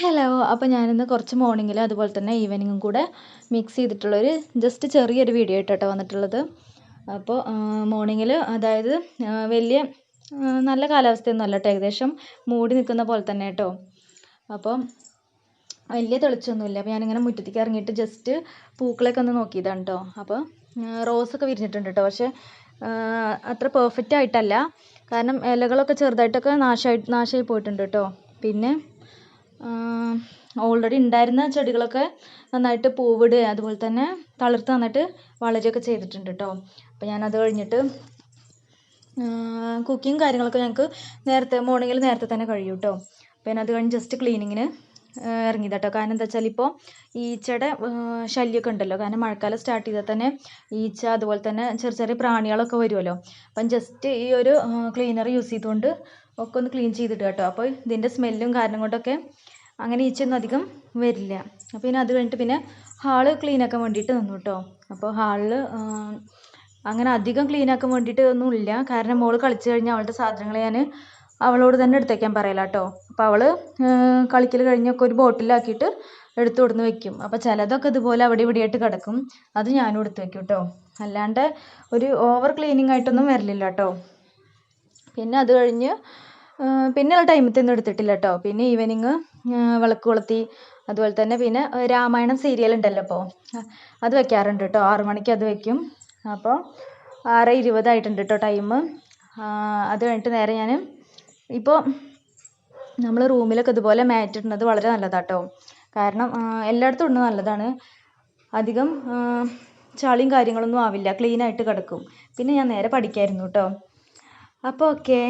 Hello അപ്പോൾ ഞാനിന്ന് കുറച്ച് മോർണിംഗിൽ അതുപോലെ തന്നെ ഈവനിങ്ങും കൂടെ മിക്സ് ചെയ്തിട്ടുള്ളൊരു ജസ്റ്റ് ചെറിയൊരു വീഡിയോ ആയിട്ടോ വന്നിട്ടുള്ളത്. അപ്പോൾ മോർണിംഗിൽ അതായത് വലിയ നല്ല കാലാവസ്ഥയൊന്നും അല്ല കേട്ടോ ഏകദേശം മൂടി നിൽക്കുന്ന പോലെ തന്നെ കേട്ടോ അപ്പോൾ വലിയ തെളിച്ചൊന്നുമില്ല. അപ്പോൾ ഞാനിങ്ങനെ മുറ്റത്തേക്ക് ഇറങ്ങിയിട്ട് ജസ്റ്റ് പൂക്കളൊക്കെ ഒന്ന് നോക്കിയതാണ് കേട്ടോ അപ്പോൾ റോസൊക്കെ വിരിഞ്ഞിട്ടുണ്ട് കേട്ടോ പക്ഷേ അത്ര പെർഫെക്റ്റ് ആയിട്ടല്ല. കാരണം ഇലകളൊക്കെ ചെറുതായിട്ടൊക്കെ നാശമായി നാശമായി പോയിട്ടുണ്ട് കേട്ടോ പിന്നെ ഓൾറെഡി ഉണ്ടായിരുന്ന ചെടികളൊക്കെ നന്നായിട്ട് പൂവിടുക അതുപോലെ തന്നെ തളിർത്ത് നന്നായിട്ട് വളരുകയൊക്കെ ചെയ്തിട്ടുണ്ട് കേട്ടോ അപ്പോൾ ഞാനത് കഴിഞ്ഞിട്ട് കുക്കിങ് കാര്യങ്ങളൊക്കെ ഞങ്ങൾക്ക് നേരത്തെ മോർണിംഗിൽ നേരത്തെ തന്നെ കഴിയും കേട്ടോ അപ്പോൾ ഞാനത് കഴിഞ്ഞ് ജസ്റ്റ് ക്ലീനിങ്ങിന് ഇറങ്ങിയത് കേട്ടോ കാരണം എന്താ വെച്ചാൽ ഇപ്പോൾ ഈച്ചയുടെ ശല്യമൊക്കെ ഉണ്ടല്ലോ. കാരണം മഴക്കാലം സ്റ്റാർട്ട് ചെയ്താൽ തന്നെ ഈച്ച അതുപോലെ തന്നെ ചെറിയ ചെറിയ പ്രാണികളൊക്കെ വരുമല്ലോ അപ്പം ജസ്റ്റ് ഈ ഒരു ക്ലീനർ യൂസ് ചെയ്തുകൊണ്ട് ഒക്കെ ഒന്ന് ക്ലീൻ ചെയ്തിട്ട് കേട്ടോ അപ്പോൾ ഇതിന്റെ സ്മെല്ലും കാരണം കൊണ്ടൊക്കെ അങ്ങനെ ഈച്ചയൊന്നും അധികം വരില്ല. അപ്പോൾ പിന്നെ അത് കഴിഞ്ഞിട്ട് പിന്നെ ഹാൾ ക്ലീനാക്കാൻ വേണ്ടിയിട്ട് നിന്നു കേട്ടോ അപ്പോൾ ഹാളിൽ അങ്ങനെ അധികം ക്ലീനാക്കാൻ വേണ്ടിയിട്ട് ഒന്നും ഇല്ല. കാരണം മോൾ കളിച്ച് കഴിഞ്ഞാൽ അവളുടെ സാധനങ്ങൾ ഞാൻ അവളോട് തന്നെ എടുത്ത് വയ്ക്കാൻ പറയല കേട്ടോ അപ്പോൾ അവൾ കളിക്കൽ കഴിഞ്ഞൊക്കെ ഒരു ബോട്ടിലാക്കിയിട്ട് എടുത്തു കൊടുന്ന് വെക്കും. അപ്പോൾ ചിലതൊക്കെ ഇതുപോലെ അവിടെ ഇവിടെ ആയിട്ട് കിടക്കും. അത് ഞാനും എടുത്ത് വെക്കും കേട്ടോ അല്ലാണ്ട് ഒരു ഓവർ ക്ലീനിങ് ആയിട്ടൊന്നും വരലില്ല കേട്ടോ പിന്നെ അത് കഴിഞ്ഞ് പിന്നെയുള്ള ടൈമത്തൊന്നും എടുത്തിട്ടില്ല കേട്ടോ പിന്നെ ഈവനിങ് വിളക്ക് കൊളുത്തി അതുപോലെ തന്നെ പിന്നെ രാമായണം സീരിയൽ ഉണ്ടല്ലോ ഇപ്പോൾ അത് വെക്കാറുണ്ട് കേട്ടോ ആറു മണിക്ക് അത് വെക്കും. അപ്പോൾ ആറ് ഇരുപതായിട്ടുണ്ട് കേട്ടോ ടൈം അത് കഴിഞ്ഞിട്ട് നേരെ ഞാൻ ഇപ്പോൾ നമ്മൾ റൂമിലൊക്കെ ഇതുപോലെ മാറ്റ് ഇടുന്നത് വളരെ നല്ലതാണ് കേട്ടോ കാരണം എല്ലായിടത്തും ഇടുന്നത് നല്ലതാണ്. അധികം ചളിയും കാര്യങ്ങളൊന്നും ആവില്ല. ക്ലീൻ ആയിട്ട് കിടക്കും. പിന്നെ ഞാൻ നേരെ പഠിക്കായിരുന്നു കേട്ടോ അപ്പോൾ ഓക്കെ